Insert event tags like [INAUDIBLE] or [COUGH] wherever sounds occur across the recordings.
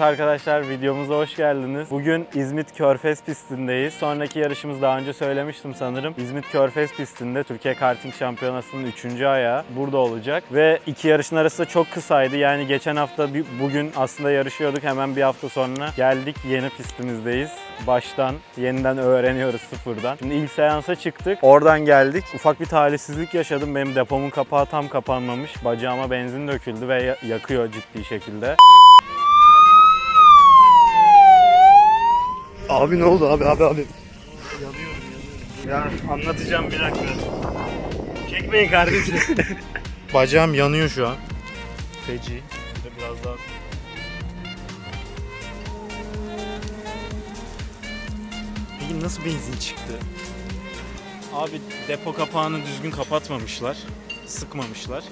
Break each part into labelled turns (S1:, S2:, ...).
S1: Evet arkadaşlar videomuza hoş geldiniz. Bugün İzmit Körfez pistindeyiz. Sonraki yarışımız daha önce söylemiştim sanırım. İzmit Körfez pistinde Türkiye Karting Şampiyonası'nın 3. ayağı burada olacak. Ve iki yarışın arası da çok kısaydı. Yani geçen hafta bir- bugün aslında yarışıyorduk. Hemen bir hafta sonra geldik yeni pistimizdeyiz. Baştan yeniden öğreniyoruz sıfırdan. Şimdi ilk seansa çıktık. Oradan geldik. Ufak bir talihsizlik yaşadım. Benim depomun kapağı tam kapanmamış. Bacağıma benzin döküldü ve ya- yakıyor ciddi şekilde.
S2: Abi ne oldu abi abi abi.
S1: Ya anlatacağım bir dakika. Çekmeyin kardeşim. [LAUGHS] Bacağım yanıyor şu an. Feci. Bir de biraz daha... Peki nasıl benzin çıktı? Abi depo kapağını düzgün kapatmamışlar. Sıkmamışlar.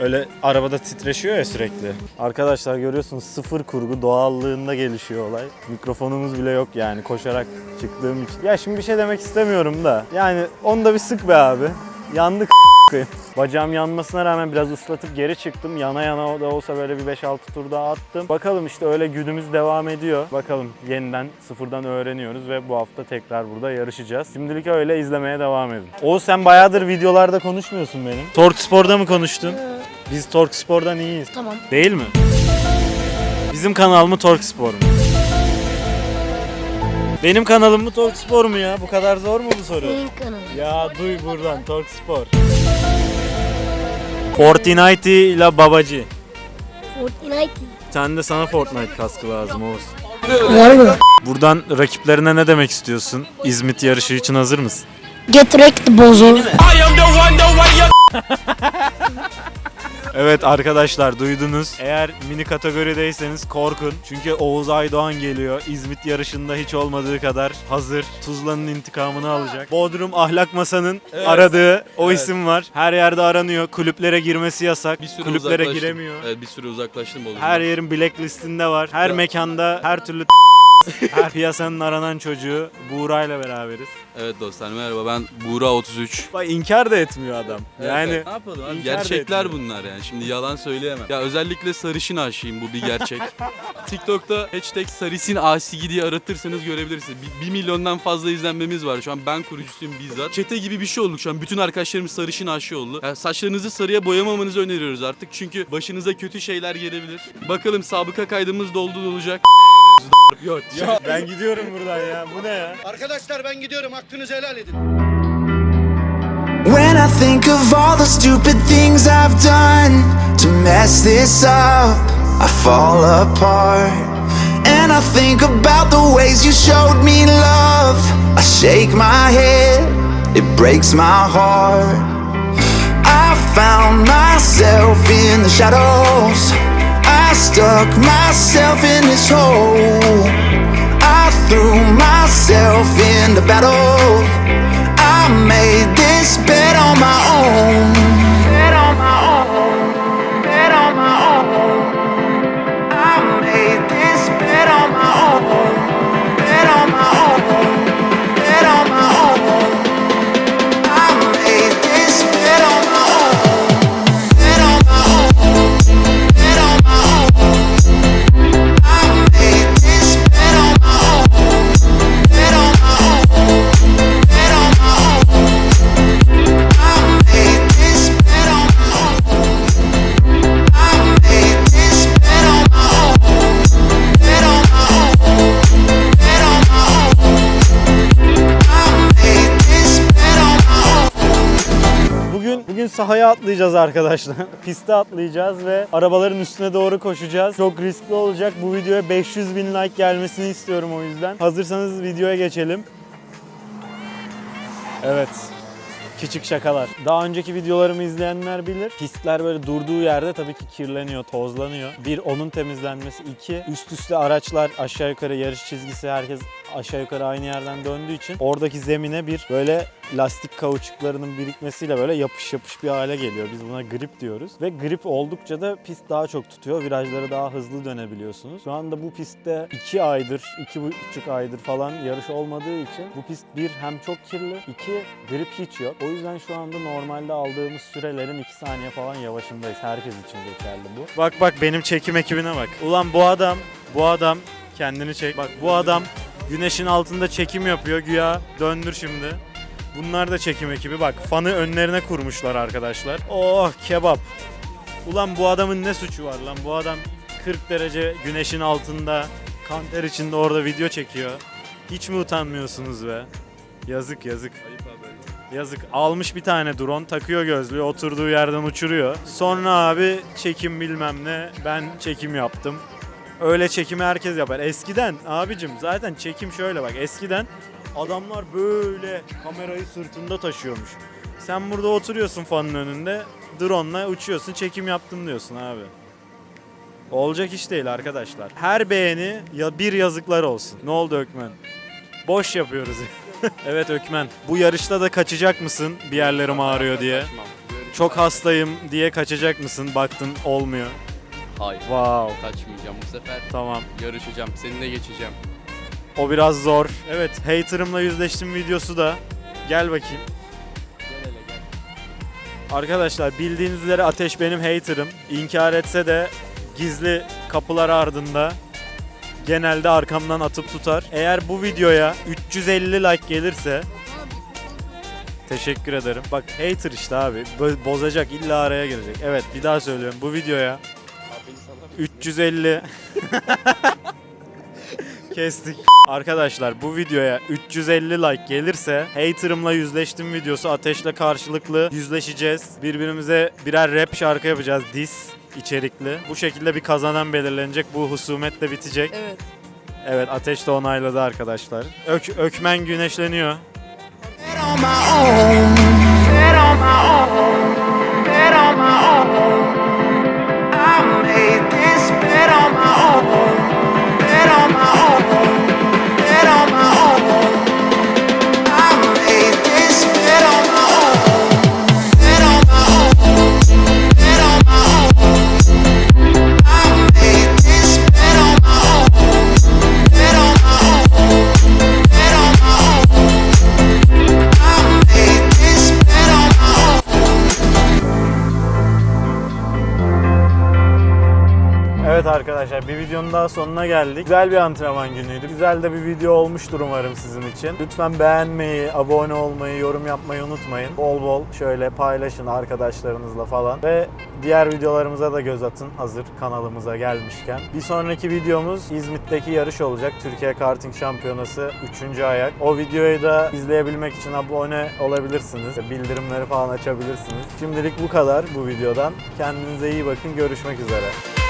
S1: Öyle arabada titreşiyor ya sürekli. Arkadaşlar görüyorsunuz sıfır kurgu doğallığında gelişiyor olay. Mikrofonumuz bile yok yani koşarak çıktığım için. Ya şimdi bir şey demek istemiyorum da. Yani onu da bir sık be abi. Yandık koyayım. Bacağım yanmasına rağmen biraz ıslatıp geri çıktım. Yana yana da olsa böyle bir 5-6 tur daha attım. Bakalım işte öyle günümüz devam ediyor. Bakalım yeniden sıfırdan öğreniyoruz ve bu hafta tekrar burada yarışacağız. Şimdilik öyle izlemeye devam edin. Oğuz sen bayağıdır videolarda konuşmuyorsun benim. Tork Spor'da mı konuştun? Biz Tork Spor'dan iyiyiz.
S3: Tamam.
S1: Değil mi? Bizim kanal mı Tork Spor mu? Benim kanalım mı Tork Spor mu ya? Bu kadar zor mu bu soru?
S3: Senin kanalın.
S1: Ya duy buradan Tork Spor. Fortnite ile babacı.
S3: Fortnite.
S1: Sen de sana Fortnite kaskı lazım Oğuz.
S3: Var mı?
S1: Buradan rakiplerine ne demek istiyorsun? İzmit yarışı için hazır mısın?
S3: Get wrecked bozo. [LAUGHS]
S1: Evet arkadaşlar duydunuz. Eğer mini kategorideyseniz korkun. Çünkü Oğuz Aydoğan geliyor. İzmit yarışında hiç olmadığı kadar hazır. Tuzla'nın intikamını alacak. Bodrum Ahlak Masa'nın aradığı o isim var. Her yerde aranıyor. Kulüplere girmesi yasak.
S4: Bir süre
S1: Kulüplere
S4: uzaklaştım.
S1: giremiyor.
S4: Evet bir süre uzaklaştım oğlum.
S1: Her yerin blacklistinde var. Her
S4: Ya.
S1: mekanda her türlü [LAUGHS] her piyasanın aranan çocuğu Buğra'yla beraberiz.
S4: Evet dostlar merhaba ben Buğra 33.
S1: Bak inkar da etmiyor adam. Yani
S4: Evet, ne yapalım abi?
S1: inkar da
S4: Gerçekler
S1: etmiyor.
S4: bunlar yani. Şimdi yalan söyleyemem. Ya özellikle sarışın aşığıyım bu bir gerçek. [LAUGHS] TikTok'ta hashtag sarışın aşığı diye aratırsanız görebilirsiniz. Bir, bir milyondan fazla izlenmemiz var. Şu an ben kurucusuyum bizzat. Çete gibi bir şey olduk şu an. Bütün arkadaşlarımız sarışın aşığı oldu. Ya saçlarınızı sarıya boyamamanızı öneriyoruz artık. Çünkü başınıza kötü şeyler gelebilir. Bakalım sabıka kaydımız doldu dolacak. Yok.
S1: Ya ben gidiyorum buradan ya. Bu ne ya?
S2: Arkadaşlar ben gidiyorum hakkınızı helal edin.
S5: When I think of all the stupid things I've done to mess this up, I fall apart. And I think about the ways you showed me love. I shake my head, it breaks my heart. I found myself in the shadows. I stuck myself in this hole. I threw myself in the battle. I made
S1: Bugün bugün sahaya atlayacağız arkadaşlar. [LAUGHS] Piste atlayacağız ve arabaların üstüne doğru koşacağız. Çok riskli olacak. Bu videoya 500 bin like gelmesini istiyorum o yüzden. Hazırsanız videoya geçelim. Evet. Küçük şakalar. Daha önceki videolarımı izleyenler bilir. Pistler böyle durduğu yerde tabii ki kirleniyor, tozlanıyor. Bir onun temizlenmesi. iki üst üste araçlar aşağı yukarı yarış çizgisi herkes aşağı yukarı aynı yerden döndüğü için oradaki zemine bir böyle lastik kauçuklarının birikmesiyle böyle yapış yapış bir hale geliyor. Biz buna grip diyoruz. Ve grip oldukça da pist daha çok tutuyor. Virajları daha hızlı dönebiliyorsunuz. Şu anda bu pistte 2 aydır, 2,5 aydır falan yarış olmadığı için bu pist bir hem çok kirli, iki grip hiç yok. O yüzden şu anda normalde aldığımız sürelerin 2 saniye falan yavaşındayız. Herkes için geçerli bu. Bak bak benim çekim ekibine bak. Ulan bu adam, bu adam kendini çek. Bak bu adam güneşin altında çekim yapıyor güya. Döndür şimdi. Bunlar da çekim ekibi. Bak fanı önlerine kurmuşlar arkadaşlar. Oh kebap. Ulan bu adamın ne suçu var lan? Bu adam 40 derece güneşin altında kanter içinde orada video çekiyor. Hiç mi utanmıyorsunuz be? Yazık yazık. Yazık. Almış bir tane drone, takıyor gözlüğü, oturduğu yerden uçuruyor. Sonra abi çekim bilmem ne, ben çekim yaptım. Öyle çekimi herkes yapar. Eskiden abicim zaten çekim şöyle bak. Eskiden adamlar böyle kamerayı sırtında taşıyormuş. Sen burada oturuyorsun fanın önünde, drone'la uçuyorsun, çekim yaptım diyorsun abi. Olacak iş değil arkadaşlar. Her beğeni ya bir yazıklar olsun. Ne oldu Ökmen? Boş yapıyoruz. [LAUGHS] evet Ökmen. Bu yarışta da kaçacak mısın bir yerlerim ağrıyor diye? Çok hastayım diye kaçacak mısın? Baktın olmuyor.
S4: Hayır.
S1: Wow.
S4: Kaçmayacağım bu sefer.
S1: Tamam.
S4: Yarışacağım. Seninle geçeceğim.
S1: O biraz zor. Evet, haterımla yüzleştim videosu da. Gel bakayım.
S4: Gel hele gel.
S1: Arkadaşlar bildiğiniz üzere Ateş benim haterım. İnkar etse de gizli kapılar ardında genelde arkamdan atıp tutar. Eğer bu videoya 350 like gelirse Teşekkür ederim. Bak hater işte abi. Bozacak illa araya girecek. Evet bir daha söylüyorum. Bu videoya. 350 [LAUGHS] Kestik. Arkadaşlar bu videoya 350 like gelirse haterımla yüzleştim videosu ateşle karşılıklı yüzleşeceğiz. Birbirimize birer rap şarkı yapacağız diss içerikli. Bu şekilde bir kazanan belirlenecek. Bu husumet de bitecek.
S6: Evet.
S1: Evet ateş de onayladı arkadaşlar. Ök, Ökmen güneşleniyor. Evet arkadaşlar bir videonun daha sonuna geldik. Güzel bir antrenman günüydü. Güzel de bir video olmuştur umarım sizin için. Lütfen beğenmeyi, abone olmayı, yorum yapmayı unutmayın. Bol bol şöyle paylaşın arkadaşlarınızla falan. Ve diğer videolarımıza da göz atın hazır kanalımıza gelmişken. Bir sonraki videomuz İzmit'teki yarış olacak. Türkiye Karting Şampiyonası 3. ayak. O videoyu da izleyebilmek için abone olabilirsiniz. Bildirimleri falan açabilirsiniz. Şimdilik bu kadar bu videodan. Kendinize iyi bakın. Görüşmek üzere.